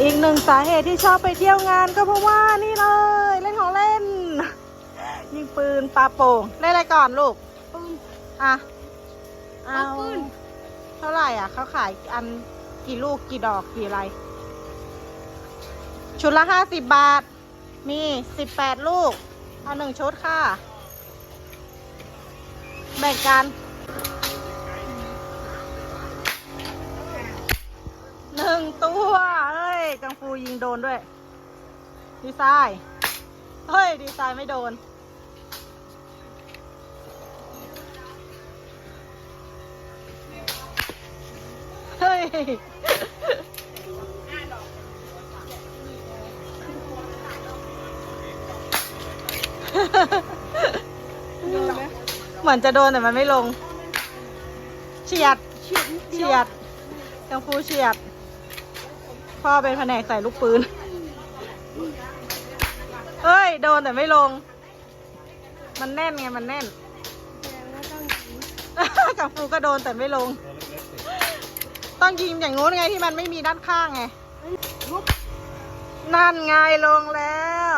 อีกหนึ่งสาเหตุที่ชอบไปเที่ยวงานก็เพราะว่านี่เลย เล่นของเล่น ยิงปืนปาโป่งเล่นอะไรก่อนลูกปืนอะเอาเอาปืน เท่าไหร่อะเขาขายอันกี่ลูกกี่ดอกกี่อะไร ชุดละห้าสิบบาท มีสิบแปดลูก เอาหนึ่งชุดค่ะ แบ่งกันหนึ่งตัวเฮ้ย กังฟูยิงโดนด้วย ดีไซน์เฮ้ย ดีไซน์ไม่โดน เฮ้ยเหมือนจะโดนแต่มันไม่ลง เฉียด เฉียดกังฟูเฉียด พ่อเป็นแผนกใส่ลูกปืนเฮ้ย โดนแต่ไม่ลง มันแน่นไง มันแน่นแสดงว่าต้องยิงกังฟูก็โดนแต่ไม่ลง ต้องยิงอย่างงู้นไงที่มันไม่มีด้านข้างไง นั่นไงลงแล้ว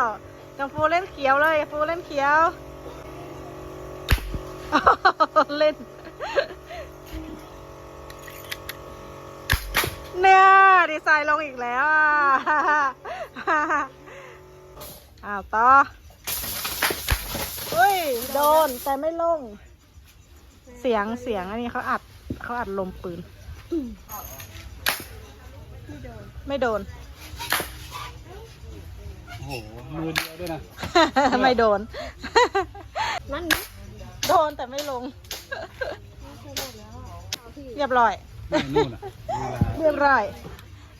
กังฟูเล่นเขียวเลยฟูเล่นเขียว เล่น เนี่ยดีไซน์ลงอีกแล้วอะอ้าวต่อเฮ้ยโดนแต่ไม่ลง เสียงเสียงอันนี้เขาอัดเขาอัดลมปืน ไม่โดน ไม่โดน โอ้โห มือเดียวด้วยนะ ไม่โดน นั่นนี่โดนแต่ไม่ลงไม่โดนแล้วเอาพี่เรียบร้อย ไม่นู่นอะเวลาเรียบร้อย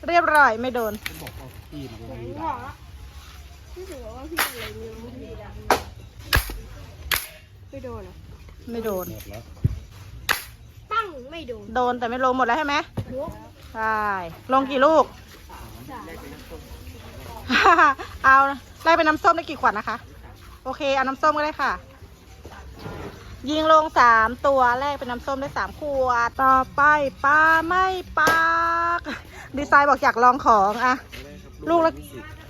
เรียบร้อยไม่โดนเขาบอกเอาที่มาแสไว้งที่หร้าอนละพี่ถือว่าพี่อะไรเงี้ยไม่โดนเหรอไม่โดน หมดแล้วตั้งไม่โดนโดนแต่ไม่ลงหมดแล้วใช่ไหมทุบใช่ลงกี่ลูกสามเอาไล่เป็นน้ำส้มได้กี่ขวดนะคะ โอเค เอาน้ำส้มก็ได้ค่ะ ยิงลงสามตัวแรกเป็นน้ำส้มได้สามขวด ต่อไปปลาไม่ปากดีไซน์บอกอยากลองของอะลูกละ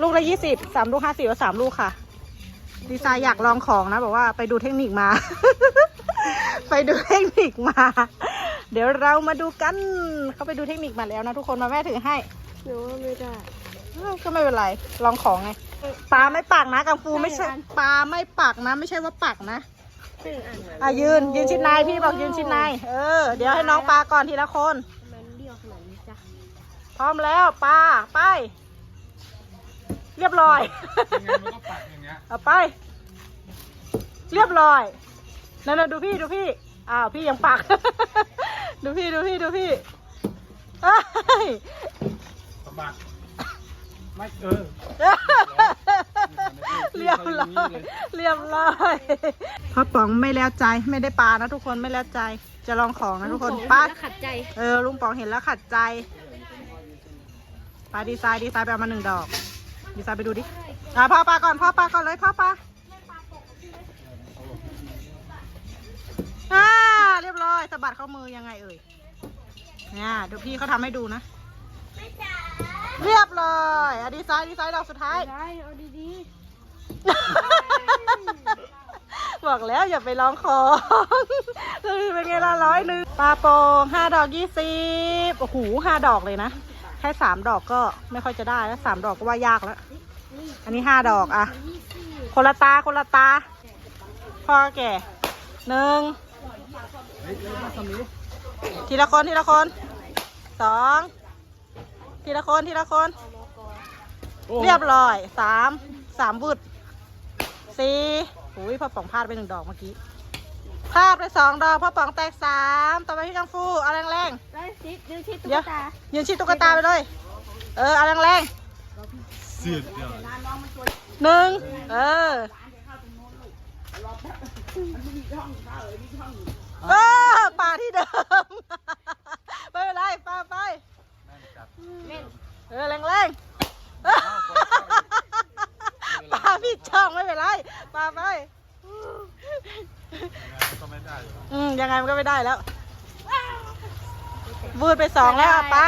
ลูกละยี่สิบสามลูกห้าสิบสามลูกค่ะ ดีไซน์อยากลองของนะ บอกว่าไปดูเทคนิคมา ไปดูเทคนิคมา เดี๋ยวเรามาดูกัน เขาไปดูเทคนิคมาแล้วนะทุกคนมาแม่ถือให้หนูว่าไม่ได้อ้าวก็ไม่เป็นไร ลองของไงปลาไม่ปักนะกังฟูไม่ใช่ใช่อันปลาไม่ปักนะ ไม่ใช่ว่าปักนะซึ่ง อ่านอะยืนยืนชิดนายพี่บอกยืนชิดนายเออ เดี๋ยวให้น้องปลาก่อนทีละคนมันเรียวขนาดนี้จ้ะพร้อมแล้วปลาไป เรียบร้อยยังไงมันก็ปักอย่างเงี้ยเอาไป เรียบร้อยนั่นนะดูพี่ดูพี่อ้าวพี่ยังปัก ดูพี่ดูพี่ดูพี่เอ้ยสะบัดไม่เออ เรียบร้อยเรียบร้อยพ่อป๋องไม่แล้วใจไม่ได้ปลานะทุกคนไม่แล้วใจ จะลองของนะทุกคนลุงป้าป๋องขัดใจเออลุงป๋องเห็นแล้วขัดใจปลาดีไซน์ดีไซน์ไปเอามาหนึ่งดอก ดีไซน์ไปดูดิอะพ่อปลาก่อนพ่อปลาก่อนเลยพ่อปลาอ่าเรียบร้อยสะบัดเข้ามือยังไงเอ่ยเนี่ยเดี๋ยวพี่เขาทำให้ดูนะ เรียบร้อยอะดีไซน์ดีไซน์ดอกสุดท้าย ได้เอาดีบอกแล้วอย่าไปร้องของคือเป็นไงละร้อยหนึ่งปลาโป่งห้าดอกยี่สิบโอ้โหห้าดอกเลยนะ แค่สามดอกก็ไม่ค่อยจะได้แล้วสามดอกก็ว่ายากแล้ว อันนี้ห้าดอกอะๆยี่สิบคนละตาคนละตาพ่อแก่หนึ่งทีละคนทีละคนสอง ทีละคนทีละคน เรียบร้อยสามสามบุดสี่โอ้ยพ่อป๋องพลาดไปหนึ่งดอกเมื่อกี้พลาดไปสองดอกพ่อป๋องแตกสามต่อไปพี่กังฟูเอาแรงได้ซิดดูที่ๆตุ๊เดี๋ยกวตายืนชิดตุ๊กตาไปเลย เออเอาแรงเสียดเดียวๆหนึ่งเออเออป่าที่เดิมไม่เป็นไรป่าไป เม่นเออแรงๆปลาพี่ช่องไม่เป็นไรปลาไปก็ไม่ได้อยู่อืมยังไงมันก็ไม่ได้แล้วบูดไปสองแล้วอะป้า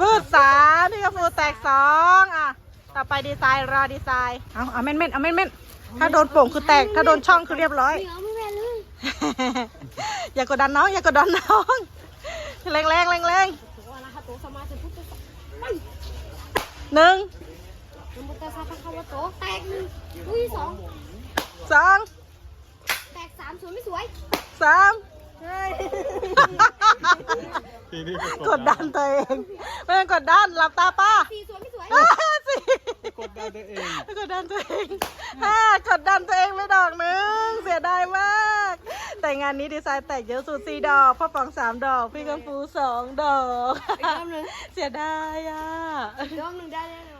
บูดสามกัมพูแตกสองอะ ต่อไปดีไซน์รอดีไซน์เอาเอาเม่นเม่นเอาเม่นเม่นถ้าโดนโป่งคือแตก ถ้าโดนช่องคือเรียบร้อยไม่เอาไม่แม่เลยอย่ากดดันน้อง อย่ากดดันน้อง แรงแรงแรงแรง ตัวนะคะตัวสมาธิพุทธไป หนึ่งนโมตัสสะภะคะวะโตแตกหนึ่งอุ้ยสองสองแตกสามสวยไม่สวยสามเฮ้ยทีนี้กดดันตัวเองไม่ต้องกดดันหลับตาป้าสี่สวยไม่สวยอ่าสี่กดดันตัวเองกดดันตัวเองห้ากดดันตัวเองไปดอกหนึ่งเสียดายมาก แต่งานนี้ดีไซน์แตกเยอะสุดสี่ดอกพ่อป๋องสามดอก พี่กัมพูสองดอก อีกรอบหนึ่งเสียดายอะ อีกรอบหนึ่งได้แน่นอน